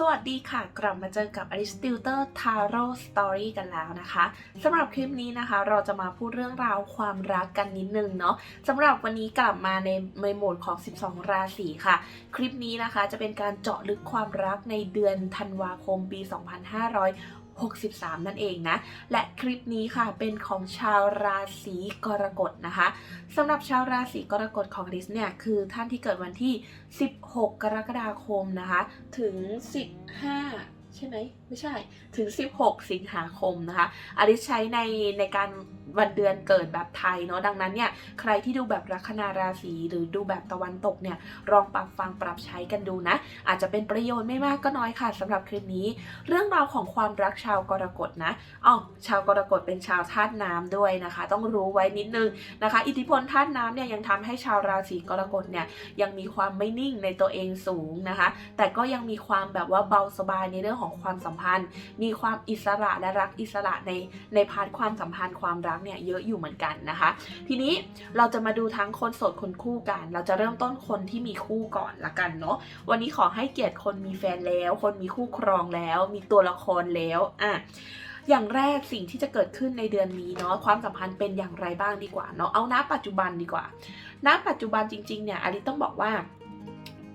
สวัสดีค่ะ กลับมาเจอกับ a r i s t i l t e r Tarot Story กันแล้วนะคะสำหรับคลิปนี้นะคะ เราจะมาพูดเรื่องราวความรักกันนิดนึงเนาะสำหรับวันนี้กลับมาในในโหมดของ 12 ราศีค่ะ คลิปนี้นะคะจะเป็นการเจาะลึกความรักในเดือนธันวาคมปี 2500 63 นั่นเองนะ และคลิปนี้ค่ะเป็นของชาวราศีกรกฎนะคะสำหรับชาวราศีกรกฎของลิสเนี่ยคือท่านที่เกิดวันที่ 16 กรกฎาคมนะคะ ถึง 15 ใช่ไหมไม่ใช่ถึง 16 สิงหาคมนะคะอลิสใช้ในในการวันเดือนเกิดแบบไทยเนาะดังนั้นเนี่ยใครที่ดูแบบลัคนาราศีหรือดูแบบตะวันตกเนี่ยลองปรับฟังปรับใช้กันดูนะ อาจจะเป็นประโยชน์ไม่มากก็น้อยค่ะสำหรับคลิปนี้ เรื่องราวของความรักชาวกรกฎนะอ๋อชาวกรกฎเป็นชาวธาตุน้ำด้วยนะคะ ต้องรู้ไว้นิดนึงนะคะ อิทธิพลธาตุน้ำเนี่ยยังทำให้ชาวราศีกรกฎเนี่ยยังมีความไม่นิ่งในตัวเองสูงนะคะ แต่ก็ยังมีความแบบว่าเบาสบายในเรื่องของความสัมพันธ์ มีความอิสระและรักอิสระในในพาร์ทความสัมพันธ์ความรักเนี่ยเยอะอยู่เหมือนกันนะคะ ทีนี้เราจะมาดูทั้งคนโสดคนคู่กัน เราจะเริ่มต้นคนที่มีคู่ก่อนละกันเนาะวันนี้ขอให้เกียรติคนมีแฟนแล้ว คนมีคู่ครองแล้ว มีตัวละครแล้วอะอย่างแรกสิ่งที่จะเกิดขึ้นในเดือนนี้เนาะความสัมพันธ์เป็นอย่างไรบ้างดีกว่าเนาะเอาณปัจจุบันดีกว่าณปัจจุบันจริงๆเนี่ยอาริต้องบอกว่า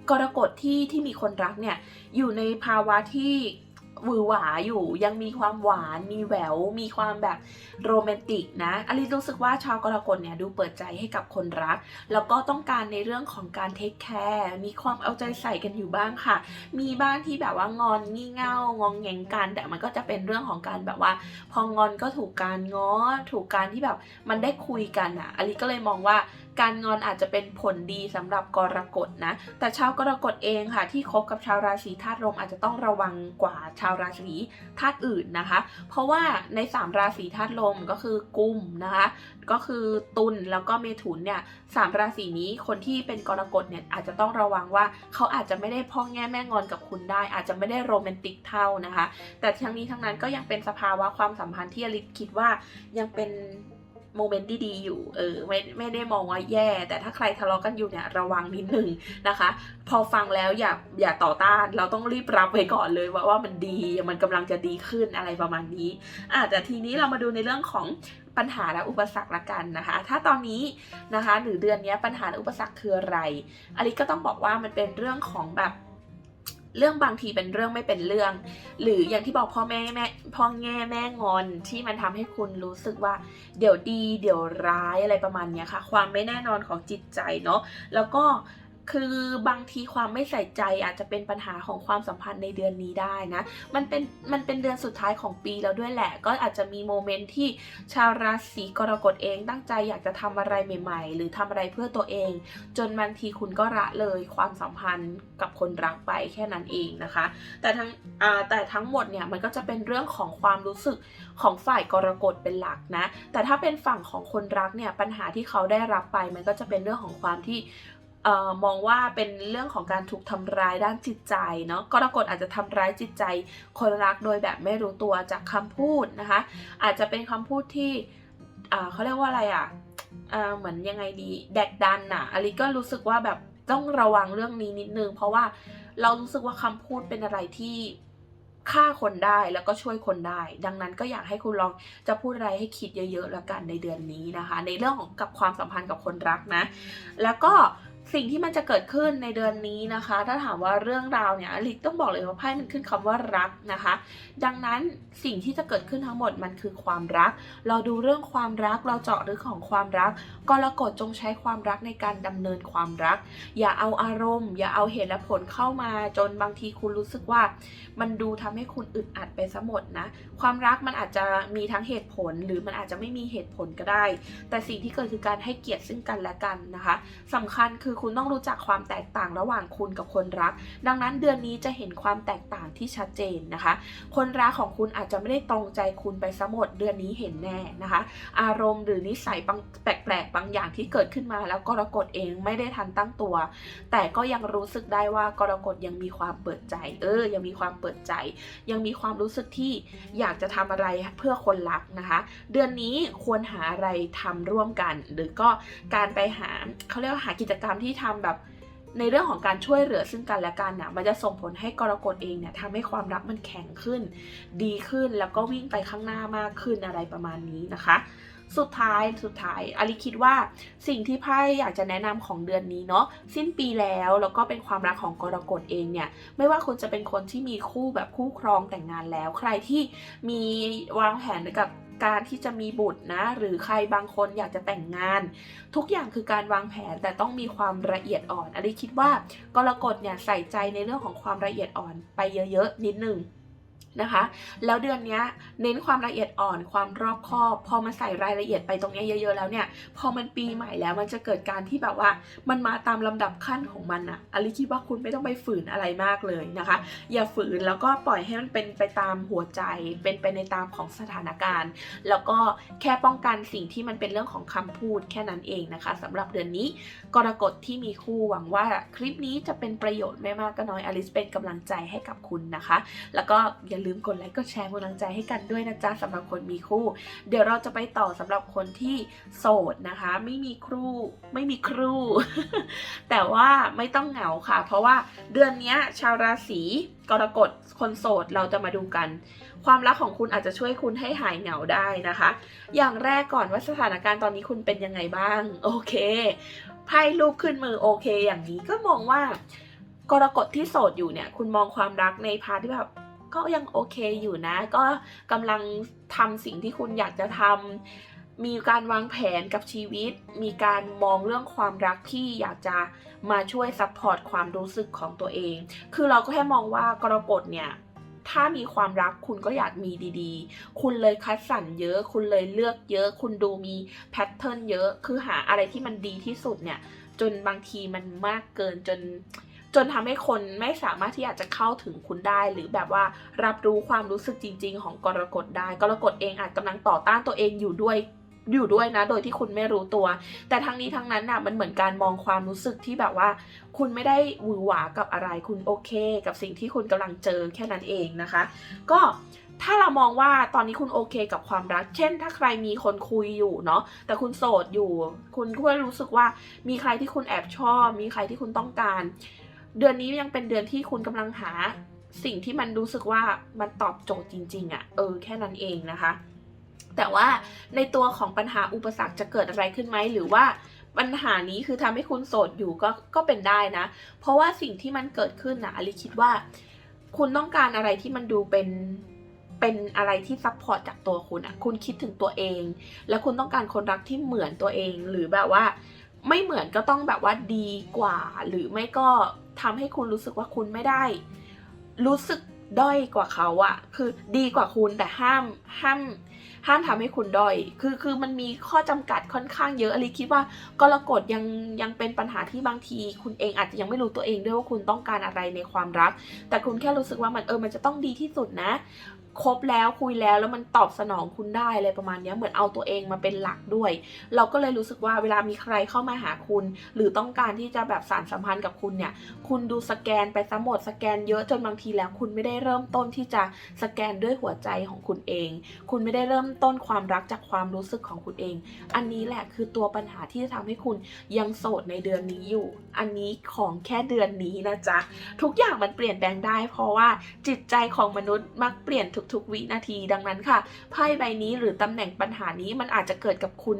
กรกฎที่ที่มีคนรักเนี่ยอยู่ในภาวะที่ หวือหวาอยู่ยังมีความหวานมีแหวว มีความแบบโรแมนติกนะอลิรู้สึกว่าชาวกรกฎเนี่ยดูเปิดใจให้กับคนรัก แล้วก็ต้องการในเรื่องของการเทคแคร์มีความเอาใจใส่กันอยู่บ้างค่ะ มีบ้างที่แบบว่างอนงี่เง่างองแงงกัน แต่มันก็จะเป็นเรื่องของการแบบว่า พองอนก็ถูกการง้อถูกการที่แบบมันได้คุยกันอะอลิก็เลยมองว่าการงอนอาจจะเป็นผลดีสำหรับกรกฎนะ แต่ชาวกรกฎเองค่ะ ที่คบกับชาวราศีธาตุลมอาจจะต้องระวังกว่าชาวราศีธาตุอื่นนะคะ เพราะว่าใน 3 ราศีธาตุลมก็คือกุมนะคะ ก็คือตุลแล้วก็เมถุนเนี่ยสามราศีนี้คนที่เป็นกรกฎเนี่ยอาจจะต้องระวังว่าเขาอาจจะไม่ได้พ่องแง่แม่งอนกับคุณได้ อาจจะไม่ได้โรแมนติกเท่านะคะ แต่ทั้งนี้ทั้งนั้นก็ยังเป็นสภาวะความสัมพันธ์ที่อลิศคิดว่ายังเป็น โมเมนต์ที่ดีอยู่เออไม่ไม่ได้มองว่าแย่ แต่ถ้าใครทะเลาะกันอยู่เนี่ยระวังนิดนึงนะคะ พอฟังแล้วอย่าอย่าต่อต้าน เราต้องรีบรับไว้ก่อนเลยว่าว่ามันดีมันกำลังจะดีขึ้นอะไรประมาณนี้อะแต่ทีนี้เรามาดูในเรื่องของปัญหาและอุปสรรคละกันนะคะ ถ้าตอนนี้นะคะหรือเดือนนี้ปัญหาและอุปสรรคคืออะไรอลิก็ต้องบอกว่ามันเป็นเรื่องของแบบ เรื่องบางทีเป็นเรื่องไม่เป็นเรื่อง หรืออย่างที่บอกพ่อแม่แม่พ่อแง่แม่งอนที่มันทำให้คุณรู้สึกว่า เดี๋ยวดี เดี๋ยวร้ายอะไรประมาณนี้ค่ะ ความไม่แน่นอนของจิตใจเนาะแล้วก็ คือบางทีความไม่ใส่ใจอาจจะเป็นปัญหาของความสัมพันธ์ในเดือนนี้ได้นะ มันเป็นมันเป็นเดือนสุดท้ายของปีแล้วด้วยแหละ ก็อาจจะมีโมเมนต์ที่ชาวราศีกรกฎเองตั้งใจอยากจะทำอะไรใหม่ ๆ หรือทำอะไรเพื่อตัวเอง จนบางทีคุณก็ละเลยความสัมพันธ์กับคนรักไปแค่นั้นเองนะคะ แต่ทั้งแต่ทั้งหมดเนี่ยมันก็จะเป็นเรื่องของความรู้สึกของฝ่ายกรกฎเป็นหลักนะ แต่ถ้าเป็นฝั่งของคนรักเนี่ยปัญหาที่เขาได้รับไปมันก็จะเป็นเรื่องของความที่ ออมองว่าเป็นเรื่องของการถูกทำร้ายด้านจิตใจเนาะกรกฎอาจจะทำร้ายจิตใจ คนรักโดยแบบไม่รู้ตัวจากคำพูดนะคะ อาจจะเป็นคำพูดที่เขาเรียกว่าอะไรอะอ่าเหมือนยังไงดีแดกดันอะอลิก็รู้สึกว่าแบบต้องระวังเรื่องนี้นิดนึง เพราะว่าเรารู้สึกว่าคำพูดเป็นอะไรที่ฆ่าคนได้แล้วก็ช่วยคนได้ ดังนั้นก็อยากให้คุณลองจะพูดอะไรให้คิดเยอะๆแล้วกันในเดือนนี้นะคะ ในเรื่องของกับความสัมพันธ์กับคนรักนะ แล้วก็ สิ่งที่มันจะเกิดขึ้นในเดือนนี้นะคะ ถ้าถามว่าเรื่องราวเนี่ยลิกต้องบอกเลยว่าไพ่มันขึ้นคำว่ารักนะคะ ดังนั้นสิ่งที่จะเกิดขึ้นทั้งหมดมันคือความรัก เราดูเรื่องความรักเราเจาะลึกของความรักกรกฎจงใช้ความรักในการดำเนินความรัก อย่าเอาอารมณ์ อย่าเอาเหตุและผลเข้ามาจนบางทีคุณรู้สึกว่า มันดูทำให้คุณอึดอัดไปซะหมดนะความรักมันอาจจะมีทั้งเหตุผลหรือมันอาจจะไม่มีเหตุผลก็ได้ แต่สิ่งที่เกิดคือการให้เกียรติซึ่งกันและกันนะคะสำคัญคือคุณต้องรู้จักความแตกต่างระหว่างคุณกับคนรัก ดังนั้นเดือนนี้จะเห็นความแตกต่างที่ชัดเจนนะคะ คนรักของคุณอาจจะไม่ได้ตรงใจคุณไปซะหมดเดือนนี้เห็นแน่นะคะ อารมณ์หรือนิสัยแปลกๆบางอย่างที่เกิดขึ้นมาแล้วกรกฎเองไม่ได้ทันตั้งตัว แต่ก็ยังรู้สึกได้ว่ากรกฎยังมีความเปิดใจ เออ ยังมีความเปิดใจ ยังมีความรู้สึกที่อยากจะทำอะไรเพื่อคนรักนะคะ เดือนนี้ควรหาอะไรทำร่วมกัน หรือก็การไปหาเขาเรียกว่าหากิจกรรมที่ทำแบบในเรื่องของการช่วยเหลือซึ่งกันและกันน่ะมันจะส่งผลให้กรกฎเองเนี่ยทำให้ความรักมันแข็งขึ้น ดีขึ้นแล้วก็วิ่งไปข้างหน้ามากขึ้นอะไรประมาณนี้นะคะ สุดท้ายสุดท้ายอลิคิดว่าสิ่งที่ไพ่อยากจะแนะนำของเดือนนี้เนาะสิ้นปีแล้วแล้วก็เป็นความรักของกรกฎเองเนี่ยไม่ว่าคุณจะเป็นคนที่มีคู่แบบคู่ครองแต่งงานแล้ว ใครที่มีวางแผนกับการที่จะมีบุตรนะ หรือใครบางคนอยากจะแต่งงาน ทุกอย่างคือการวางแผนแต่ต้องมีความละเอียดอ่อนอลิคิดว่ากรกฎเนี่ยใส่ใจในเรื่องของความละเอียดอ่อนไปเยอะๆนิดนึง นะคะ แล้วเดือนนี้เน้นความละเอียดอ่อนความรอบคอบพอมาใส่รายละเอียดไปตรงนี้เยอะๆแล้วเนี่ย พอมันปีใหม่แล้วมันจะเกิดการที่แบบว่า มันมาตามลำดับขั้นของมันอะอลิคิดว่าคุณไม่ต้องไปฝืนอะไรมากเลยนะคะ อย่าฝืนแล้วก็ปล่อยให้มันเป็นไปตามหัวใจ เป็นไปในตามของสถานการณ์ แล้วก็แค่ป้องกันสิ่งที่มันเป็นเรื่องของคำพูดแค่นั้นเองนะคะสำหรับเดือนนี้กรกฎที่มีคู่หวังว่าคลิปนี้จะเป็นประโยชน์ไม่มากก็น้อยอลิสเป็นกำลังใจให้กับคุณนะคะ แล้วก็อย่าลืมกดไลค์กดแชร์กำลังใจให้กันด้วยนะจ๊ะสำหรับคนมีคู่ เดี๋ยวเราจะไปต่อสำหรับคนที่โสดนะคะ ไม่มีครูไม่มีครู แต่ว่าไม่ต้องเหงาค่ะ เพราะว่าเดือนนี้ชาวราศีกรกฎคนโสดเราจะมาดูกัน ความรักของคุณอาจจะช่วยคุณให้หายเหงาได้นะคะ อย่างแรกก่อนว่าสถานการณ์ตอนนี้คุณเป็นยังไงบ้าง โอเคไพ่ลูกขึ้นมือโอเค อย่างนี้ก็มองว่ากรกฎที่โสดอยู่เนี่ย คุณมองความรักในพาร์ทที่แบบ ก็ยังโอเคอยู่นะ ก็กำลังทำสิ่งที่คุณอยากจะทำมีการวางแผนกับชีวิต มีการมองเรื่องความรักที่อยากจะมาช่วยซัพพอร์ตความรู้สึกของตัวเอง คือเราก็แค่มองว่ากรกฎเนี่ยถ้ามีความรักคุณก็อยากมีดีๆ คุณเลยคัดสรรเยอะ คุณเลยเลือกเยอะ คุณดูมีแพทเทิร์นเยอะ คือหาอะไรที่มันดีที่สุดเนี่ย จนบางทีมันมากเกินจน จนทำให้คนไม่สามารถที่อาจจะเข้าถึงคุณได้ หรือแบบว่ารับรู้ความรู้สึกจริง ๆ ของกรกฎได้ กรกฎเองอาจกำลังต่อต้านตัวเองอยู่ด้วยอยู่ด้วยนะ โดยที่คุณไม่รู้ตัว แต่ทั้งนี้ทั้งนั้นน่ะมันเหมือนการมองความรู้สึกที่แบบว่า คุณไม่ได้หวือหวากับอะไรคุณโอเค กับสิ่งที่คุณกำลังเจอแค่นั้นเองนะคะ ก็ถ้าเรามองว่าตอนนี้คุณโอเคกับความรัก เช่น ถ้าใครมีคนคุยอยู่เนาะ แต่คุณโสดอยู่ คุณก็รู้สึกว่ามีใครที่คุณแอบชอบ มีใครที่คุณต้องการ เดือนนี้ยังเป็นเดือนที่คุณกำลังหาสิ่งที่มันรู้สึกว่ามันตอบโจทย์จริง ๆอะ่ะเออแค่นั้นเองนะคะ แต่ว่าในตัวของปัญหาอุปสรรคจะเกิดอะไรขึ้นไหมหรือว่าปัญหานี้คือทำให้คุณโสดอยู่ก็ก็เป็นได้นะ เพราะว่าสิ่งที่มันเกิดขึ้นนะอลิคิดว่า คุณต้องการอะไรที่มันดูเป็นเป็นอะไรที่ซัพพอร์ตจากตัวคุณอะ่ะคุณคิดถึงตัวเอง แล้วคุณต้องการคนรักที่เหมือนตัวเองหรือแบบว่า ไม่เหมือนก็ต้องแบบว่าดีกว่า หรือไม่ก็ ทำให้คุณรู้สึกว่าคุณไม่ได้ รู้สึกด้อยกว่าเขาอะคือดีกว่าคุณแต่ห้ามห้าม ห้ามทำให้คุณด้อย คือคือมันมีข้อจำกัดค่อนข้างเยอะอลิคิดว่ากรกฎยังยังเป็นปัญหาที่บางที คุณเองอาจจะยังไม่รู้ตัวเองด้วยว่าคุณต้องการอะไรในความรัก แต่คุณแค่รู้สึกว่ามันเออมันจะต้องดีที่สุดนะคบแล้วคุยแล้วแล้วมันตอบสนองคุณได้อะไรประมาณนี้เหมือนเอาตัวเองมาเป็นหลักด้วย เราก็เลยรู้สึกว่าเวลามีใครเข้ามาหาคุณ หรือต้องการที่จะแบบสารสัมพันธ์กับคุณเนี่ย คุณดูสแกนไปซะหมดสแกนเยอะจนบางทีแล้ว คุณไม่ได้เริ่มต้นที่จะสแกนด้วยหัวใจของคุณเอง คุณไม่ได้เริ่มต้นความรักจากความรู้สึกของคุณเอง อันนี้แหละคือตัวปัญหาที่จะทำให้คุณยังโสดในเดือนนี้อยู่ อันนี้ของแค่เดือนนี้นะจ๊ะ ทุกอย่างมันเปลี่ยนแปลงได้ เพราะว่าจิตใจของมนุษย์มักเปลี่ยนทุกๆ วินาทีดังนั้นค่ะไพ่ใบนี้หรือตำแหน่งปัญหานี้มันอาจจะเกิดกับคุณ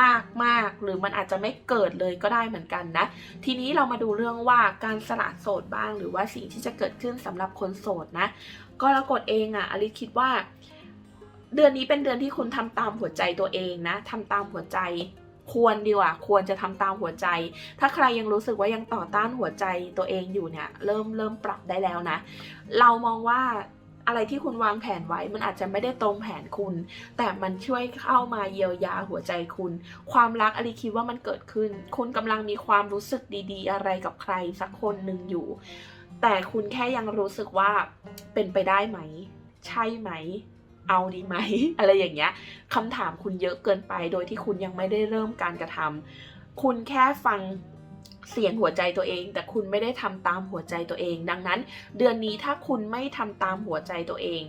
มากมากหรือมันอาจจะไม่เกิดเลยก็ได้เหมือนกันนะ ทีนี้เรามาดูเรื่องว่าการสละโสดบ้าง หรือว่าสิ่งที่จะเกิดขึ้นสำหรับคนโสดนะ ก็รากฏเองอะอลิคิดว่า เดือนนี้เป็นเดือนที่คุณทำตามหัวใจตัวเองนะทำตามหัวใจ ควรดีกว่า ควรจะทำตามหัวใจ ถ้าใครยังรู้สึกว่ายังต่อต้านหัวใจตัวเองอยู่เนี่ย เริ่มเริ่มปรับได้แล้วนะ เรามองว่าอะไรที่คุณวางแผนไว้มันอาจจะไม่ได้ตรงแผนคุณ แต่มันช่วยเข้ามาเยียวยาหัวใจคุณ ความรักอลิคิดว่ามันเกิดขึ้น คุณกำลังมีความรู้สึกดีๆ อะไรกับใครสักคนหนึ่งอยู่ แต่คุณแค่ยังรู้สึกว่าเป็นไปได้ไหม ใช่ไหม เอาดีไหม อะไรอย่างเงี้ยคำถามคุณเยอะเกินไป โดยที่คุณยังไม่ได้เริ่มการกระทำคุณแค่ฟังเสียงหัวใจตัวเอง แต่คุณไม่ได้ทำตามหัวใจตัวเอง ดังนั้น เดือนนี้ถ้าคุณไม่ทำตามหัวใจตัวเอง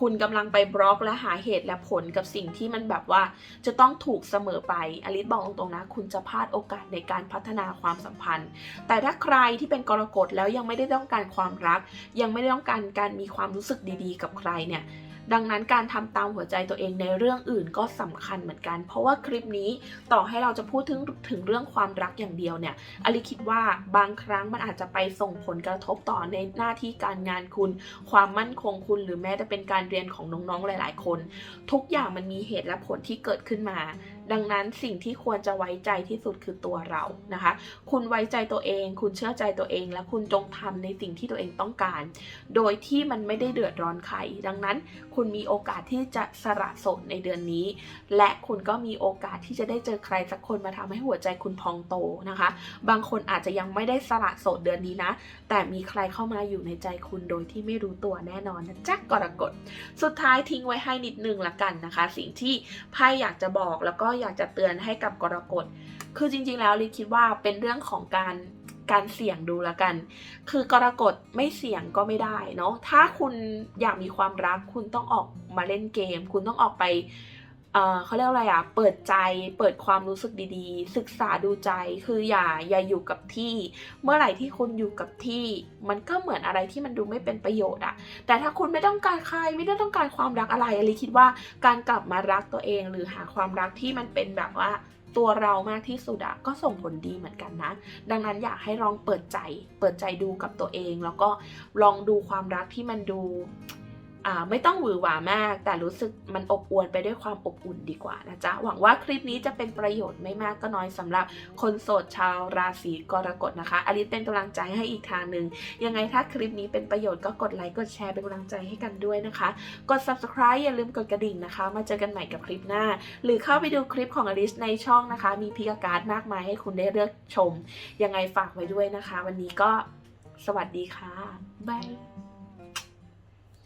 คุณกำลังไปบล็อกและหาเหตุและผลกับสิ่งที่มันแบบว่า จะต้องถูกเสมอไปอลิสบอกตรงๆนะ คุณจะพลาดโอกาสในการพัฒนาความสัมพันธ์ แต่ถ้าใครที่เป็นกรกฎแล้วยังไม่ได้ต้องการความรัก ยังไม่ได้ต้องการการมีความรู้สึกดีๆ กับใครเนี่ย ดังนั้นการทำตามหัวใจตัวเองในเรื่องอื่นก็สำคัญเหมือนกัน เพราะว่าคลิปนี้ต่อให้เราจะพูดถึงถึงเรื่องความรักอย่างเดียวเนี่ยอลิคิดว่าบางครั้งมันอาจจะไปส่งผลกระทบต่อในหน้าที่การงานคุณ ความมั่นคงคุณหรือแม้จะเป็นการเรียนของน้องๆหลาย ๆ คน ทุกอย่างมันมีเหตุและผลที่เกิดขึ้นมาดังนั้นสิ่งที่ควรจะไว้ใจที่สุดคือตัวเรานะคะ คุณไว้ใจตัวเอง คุณเชื่อใจตัวเอง และคุณจงทำในสิ่งที่ตัวเองต้องการ โดยที่มันไม่ได้เดือดร้อนใคร ดังนั้นคุณมีโอกาสที่จะสละโสดในเดือนนี้ และคุณก็มีโอกาสที่จะได้เจอใครสักคนมาทำให้หัวใจคุณพองโตนะคะ บางคนอาจจะยังไม่ได้สละโสดเดือนนี้นะ แต่มีใครเข้ามาอยู่ในใจคุณโดยที่ไม่รู้ตัวแน่นอนนะจ๊ะกรกฎ สุดท้ายทิ้งไว้ให้นิดนึงละกันนะคะ สิ่งที่ไพ่อยากจะบอกแล้วก็อยากจะเตือนให้กับกรกฎ คือจริงๆ แล้วลิคิดว่าเป็นเรื่องของการการเสี่ยงดูละกัน คือกรกฎไม่เสี่ยงก็ไม่ได้เนาะ ถ้าคุณอยากมีความรักคุณต้องออกมาเล่นเกม คุณต้องออกไป เขาเรียกอะไรอะเปิดใจ เปิดความรู้สึกดีๆ ศึกษาดูใจ คืออย่าอย่าอยู่กับที่ เมื่อไหร่ที่คุณอยู่กับที่ มันก็เหมือนอะไรที่มันดูไม่เป็นประโยชน์อะแต่ถ้าคุณไม่ต้องการใคร ไม่ได้ต้องการความรักอะไรอลิคิดว่าการกลับมารักตัวเอง หรือหาความรักที่มันเป็นแบบว่าตัวเรามากที่สุดอะก็ส่งผลดีเหมือนกันนะ ดังนั้นอยากให้ลองเปิดใจ เปิดใจดูกับตัวเอง แล้วก็ลองดูความรักที่มันดู ไม่ต้องหวือหวามาก แต่รู้สึกมันอบอวลไปด้วยความอบอุ่นดีกว่านะจ๊ะ หวังว่าคลิปนี้จะเป็นประโยชน์ไม่มากก็น้อยสำหรับคนโสดชาวราศีกรกฎนะคะอลิสเป็นกำลังใจให้อีกทางหนึ่งยังไงถ้าคลิปนี้เป็นประโยชน์ก็กดไลค์กดแชร์เป็นกำลังใจให้กันด้วยนะคะ กด subscribe อย่าลืมกดกระดิ่งนะคะ มาเจอกันใหม่กับคลิปหน้า หรือเข้าไปดูคลิปของอลิสในช่องนะคะ มีพิกการ์ดมากมายให้คุณได้เลือกชม ยังไงฝากไว้ด้วยนะคะ วันนี้ก็สวัสดีค่ะบาย